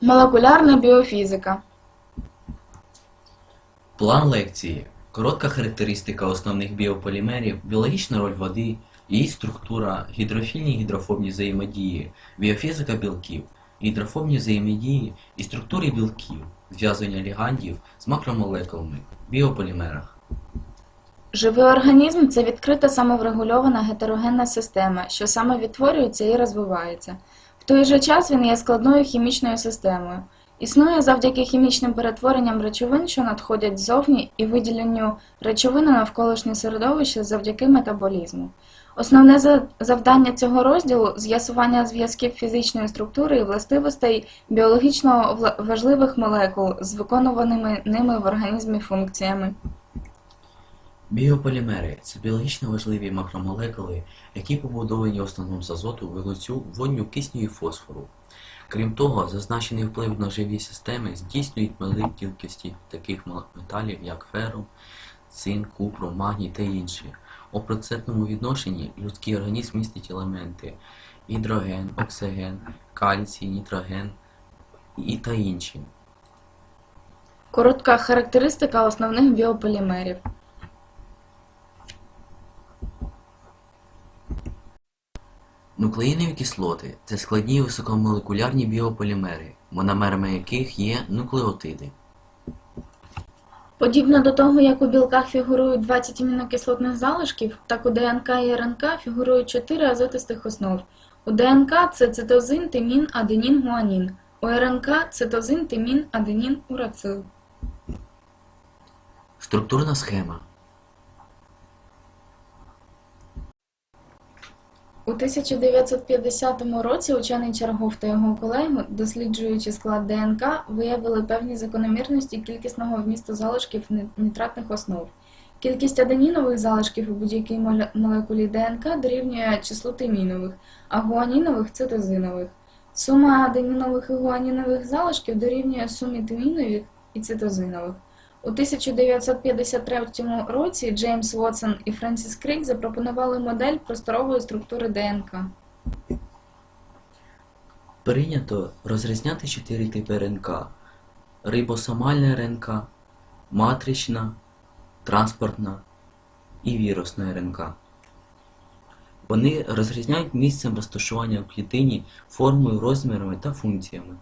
Молекулярна біофізика. План лекції. Коротка характеристика основних біополімерів, біологічна роль води, її структура, гідрофільні і гідрофобні взаємодії, біофізика білків, гідрофобні взаємодії і структури білків, зв'язування лігандів з макромолекулами, біополімерах. Живий організм це відкрита самоврегульована гетерогенна система, що саме відтворюється і розвивається. Той же час він є складною хімічною системою. Існує завдяки хімічним перетворенням речовин, що надходять ззовні, і виділенню речовин навколишнє середовище завдяки метаболізму. Основне завдання цього розділу з'ясування зв'язків фізичної структури і властивостей біологічно важливих молекул з виконуваними ними в організмі функціями. Біополімери це біологічно важливі макромолекули, які побудовані в основному з азоту, вуглецю, водню, кисню і фосфору. Крім того, зазначений вплив на живі системи здійснюють малі кількості таких металів, як ферум, цинк, купру, магній та інші. У процентному відношенні людський організм містить елементи гідроген, оксиген, кальцій, нітроген і та інші. Коротка характеристика основних біополімерів. Нуклеїнові кислоти це складні високомолекулярні біополімери, мономерами яких є нуклеотиди. Подібно до того, як у білках фігурують 20 амінокислотних залишків, так у ДНК і РНК фігурують 4 азотистих основ. У ДНК це цитозин, тимін, аденін, гуанін. У РНК цитозин, тимін, аденін, урацил. Структурна схема. У 1950 році учений Чаргов та його колеги, досліджуючи склад ДНК, виявили певні закономірності кількісного вмісту залишків нітратних основ. Кількість аденінових залишків у будь-якій молекулі ДНК дорівнює числу тимінових, а гуанінових цитозинових. Сума аденінових і гуанінових залишків дорівнює сумі тимінових і цитозинових. У 1953 році Джеймс Вотсон і Френсіс Крік запропонували модель просторової структури ДНК. Прийнято розрізняти чотири типи РНК: рибосомальна РНК, матрична, транспортна і вірусна РНК. Вони розрізняють місцем розташування в клітині, формою, розмірами та функціями.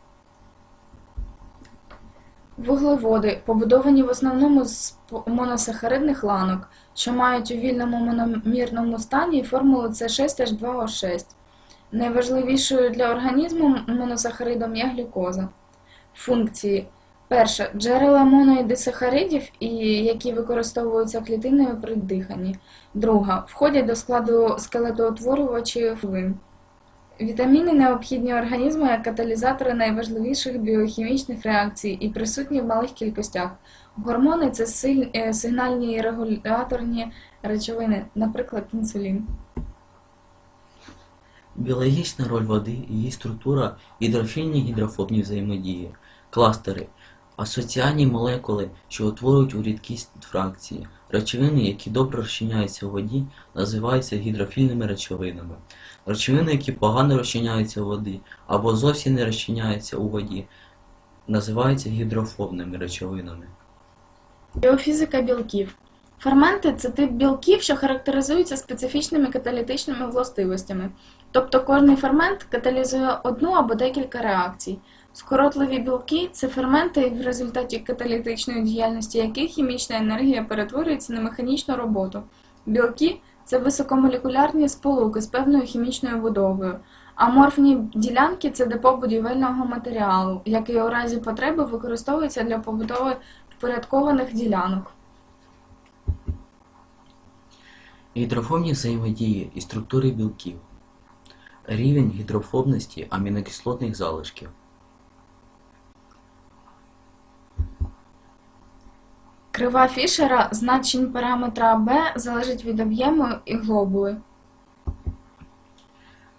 Вуглеводи побудовані в основному з моносахаридних ланок, що мають у вільному мономірному стані формулу С6H2O6. Найважливішою для організму моносахаридом є глюкоза. Функції. Перше. Джерела моно- які використовуються клітиною при диханні. Друга. Входять до складу скелетоутворювачів. Вітаміни необхідні організму як каталізатори найважливіших біохімічних реакцій і присутні в малих кількостях. Гормони це е, сигнальні і регуляторні речовини, наприклад, інсулін. Біологічна роль води, її структура, гідрофільні гідрофобні взаємодії, кластери, асоціальні молекули, що утворюють у рідкість фракції. Речовини, які добре розчиняються у воді, називаються гідрофільними речовинами. Речовини, які погано розчиняються у воді або зовсім не розчиняються у воді, називаються гідрофобними речовинами. Біофізика білків. Ферменти це тип білків, що характеризуються специфічними каталітичними властивостями. Тобто кожний фермент каталізує одну або декілька реакцій. Скоротливі білки це ферменти, в результаті каталітичної діяльності яких хімічна енергія перетворюється на механічну роботу. Білки це високомолекулярні сполуки з певною хімічною будовою. Аморфні ділянки це депо будівельного матеріалу, який у разі потреби використовується для побудови впорядкованих ділянок. Гідрофобні взаємодії і структури білків. Рівень гідрофобності амінокислотних залишків. Крива Фішера значень параметра b залежить від об'єму і глобули.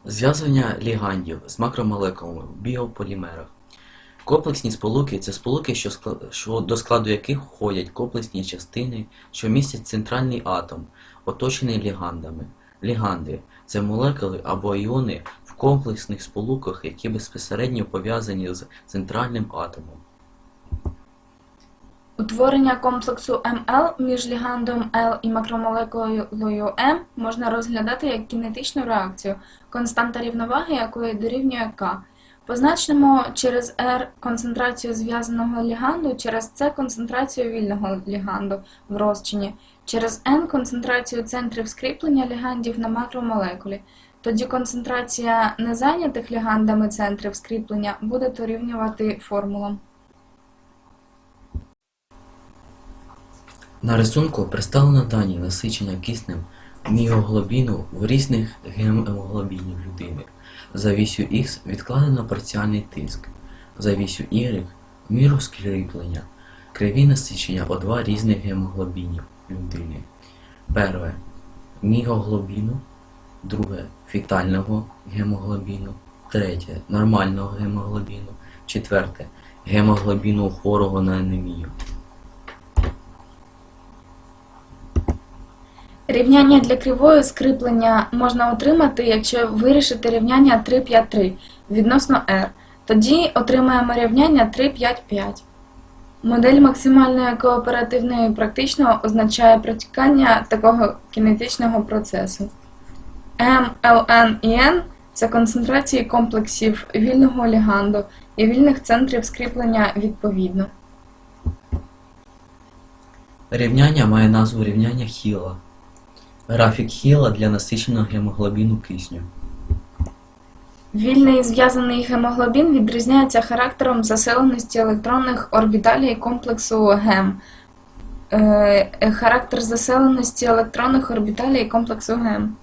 Зв'язування лігандів з макромолекулами в біополімерах. Комплексні сполуки це сполуки, що, скла- що до складу яких входять комплексні частини, що містять центральний атом, оточений лігандами. Ліганди це молекули або іони в комплексних сполуках, які безпосередньо пов'язані з центральним атомом. Утворення комплексу МЛ між лігандом L і макромолекулою М можна розглядати як кінетичну реакцію, константа рівноваги якої дорівнює К. Позначимо через R концентрацію зв'язаного ліганду, через C концентрацію вільного ліганду в розчині, через N концентрацію центрів скріплення лігандів на макромолекулі. Тоді концентрація незайнятих лігандами центрів скріплення буде дорівнювати формулам. На рисунку представлено дані насичення киснем міоглобіну в різних гемоглобінів людини. За вісю Х відкладено парціальний тиск, за вісю Y міру скріплення, криві насичення O2 різних гемоглобінів людини. Перше міоглобіну, друге фітального гемоглобіну, третє нормального гемоглобіну, четверте гемоглобіну хворого на анемію. Рівняння для кривої скріплення можна отримати, якщо вирішити рівняння 3,5,3 відносно r. Тоді отримаємо рівняння 3,5,5. Модель максимальної кооперативної практично означає протікання такого кінетичного процесу. M, LN і N – це концентрації комплексів вільного ліганду і вільних центрів скріплення відповідно. Рівняння має назву рівняння Хіла. Графік Хіла для насиченого гемоглобіну кисню. Вільний зв'язаний гемоглобін відрізняється характером заселеності електронних орбіталей комплексу ГЕМ. Е, Характер заселеності електронних орбіталей комплексу ГЕМ.